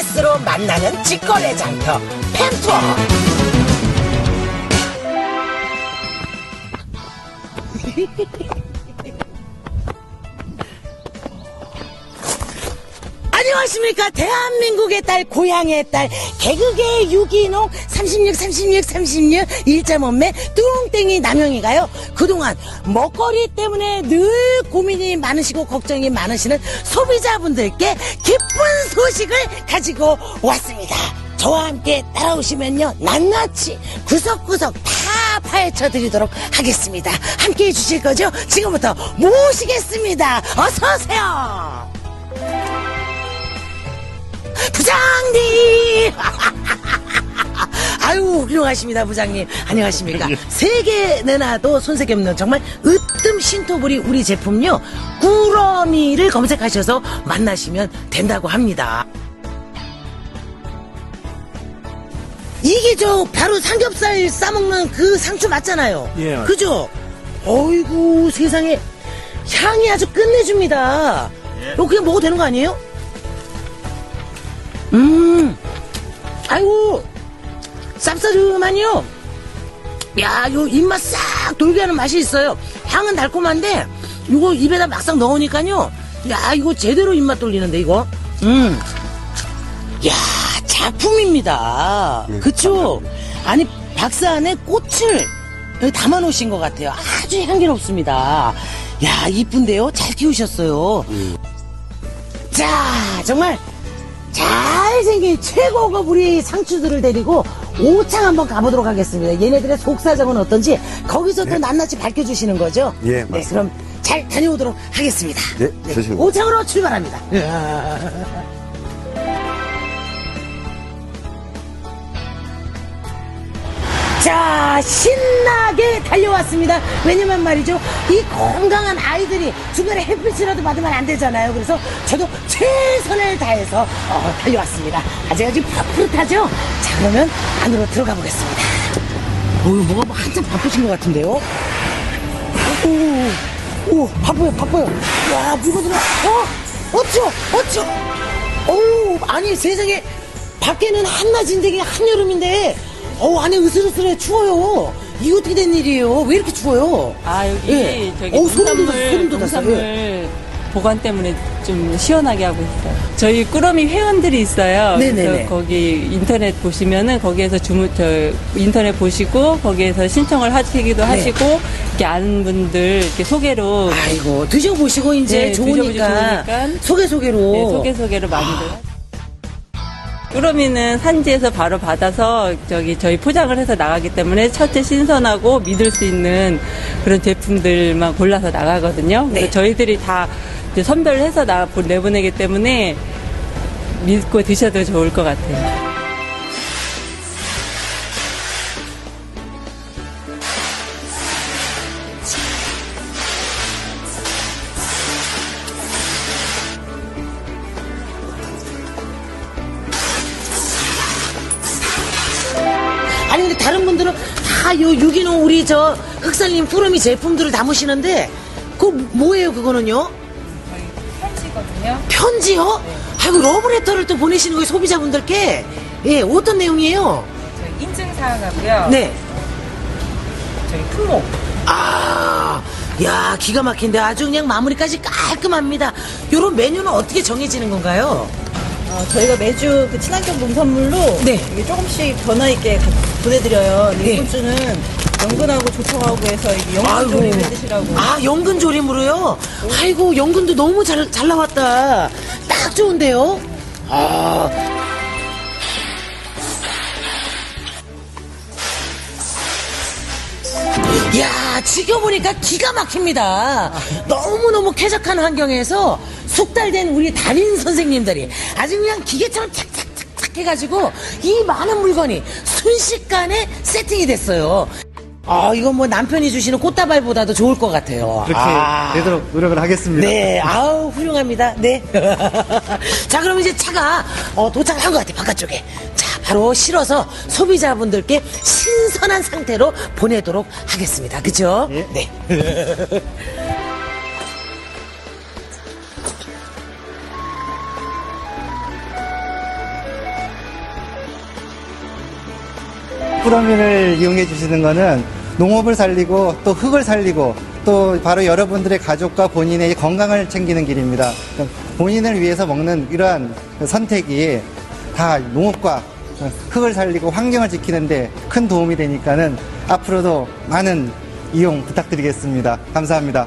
SNS로 만나는 직거래 장터 펜투어 안녕하십니까? 대한민국의 딸 고향의 딸 개그계 유기농 36 36 36 1.5매 뚱땡이 남영이가요. 그동안 먹거리 때문에 늘 고민이 많으시고 걱정이 많으시는 소비자분들께 기쁜 소식을 가지고 왔습니다. 저와 함께 따라오시면요. 낱낱이 구석구석 다 파헤쳐 드리도록 하겠습니다. 함께 해 주실 거죠? 지금부터 모시겠습니다. 어서 오세요 부장님! 아유, 훌륭하십니다, 부장님. 안녕하십니까. 세계 내놔도 손색이 없는 정말 으뜸 신토부리 우리 제품요. 꾸러미를 검색하셔서 만나시면 된다고 합니다. 이게 저 바로 삼겹살 싸먹는 그 상추 맞잖아요. 예, 맞- 그죠? 어이구, 세상에. 향이 아주 끝내줍니다. 이거 그냥 먹어도 되는 거 아니에요? 음, 아이고, 쌉싸름하니요. 야, 요 입맛 싹 돌게 하는 맛이 있어요. 향은 달콤한데, 이거 입에다 막상 넣으니까요. 야, 이거 제대로 입맛 돌리는데, 이거. 음. 야, 작품입니다. 그쵸? 아니, 박스 안에 꽃을 담아 놓으신 것 같아요. 아주 향기롭습니다. 야, 이쁜데요? 잘 키우셨어요. 자, 정말 잘생긴 최고급 우리 상추들을 데리고 오창 한번 가보도록 하겠습니다. 얘네들의 속사정은 어떤지 거기서 또 낱낱이 밝혀주시는 거죠? 예, 네, 맞습니다. 그럼 잘 다녀오도록 하겠습니다. 네, 조심히. 오창으로 출발합니다. 자, 신나게 달려왔습니다. 왜냐면 말이죠. 이 건강한 아이들이 중간에 햇빛이라도 받으면 안 되잖아요. 그래서 저도 최선을 다해서 어, 달려왔습니다. 아직 아직 푸릇하죠? 자, 그러면 안으로 들어가 보겠습니다. 오, 뭐가 뭐 한참 바쁘신 것 같은데요? 오, 오, 바빠요, 바빠요. 야, 물건들어. 어? 어쩌? 어쩌? 오, 아니, 세상에. 밖에는 한낮인데 한여름인데, 어 안에 으슬으슬해 추워요. 이거 어떻게 된 일이에요? 왜 이렇게 추워요? 아 여기 예. 저기 어우, 소름 돋았어, 소름 돋았어. 농산물 보관 때문에 좀 시원하게 하고 있어요. 저희 꾸러미 회원들이 있어요. 네네네. 그래서 거기 인터넷 보시면은 거기에서 주문 저 인터넷 보시고 거기에서 신청을 하시기도 네. 하시고 이렇게 아는 분들 이렇게 소개로 아이고, 드셔보시고 이제 네, 좋으니까, 드셔보시고 좋으니까. 소개 소개로. 네, 소개 소개를 많이들. 꾸러미는 산지에서 바로 받아서 저기 저희 포장을 해서 나가기 때문에 첫째 신선하고 믿을 수 있는 그런 제품들만 골라서 나가거든요. 그래서 네. 저희들이 다 선별해서 나 내보내기 때문에 믿고 드셔도 좋을 것 같아요. 다른 분들은 다 요 유기농 우리 저 흑살님 푸르미 제품들을 담으시는데 그 뭐예요 그거는요? 편지거든요. 편지요? 아이고 러브레터를 또 보내시는 거예요 소비자분들께 예 어떤 내용이에요? 저희 인증 사항하고요. 네. 저희 품목. 아, 야, 기가 막힌데 아주 그냥 마무리까지 깔끔합니다. 요런 메뉴는 어떻게 정해지는 건가요? 어, 저희가 매주 그 친환경 농산물로 네. 이게 조금씩 변화 있게 가- 보내드려요. 네. 이번 주는 연근하고 조청하고 해서 이게 연근 조림 해 드시라고. 아, 연근 조림으로요? 아이고, 연근도 너무 잘, 잘 나왔다. 딱 좋은데요? 아. 야, 지켜보니까 기가 막힙니다. 너무너무 쾌적한 환경에서 숙달된 우리 달인 선생님들이 아주 그냥 기계처럼 착착착착 해가지고 이 많은 물건이 순식간에 세팅이 됐어요. 아, 이건 뭐 남편이 주시는 꽃다발보다도 좋을 것 같아요. 그렇게 아. 되도록 노력을 하겠습니다. 네, 아우, 훌륭합니다. 네. 자, 그럼 이제 차가 어, 도착을 한것 같아요, 바깥쪽에. 자, 바로 실어서 소비자분들께 신선한 상태로 보내도록 하겠습니다. 그죠? 예. 네. 뿌러미를 이용해 주시는 거는 농업을 살리고 또 흙을 살리고 또 바로 여러분들의 가족과 본인의 건강을 챙기는 길입니다. 본인을 위해서 먹는 이러한 선택이 다 농업과 흙을 살리고 환경을 지키는데 큰 도움이 되니까는 앞으로도 많은 이용 부탁드리겠습니다. 감사합니다.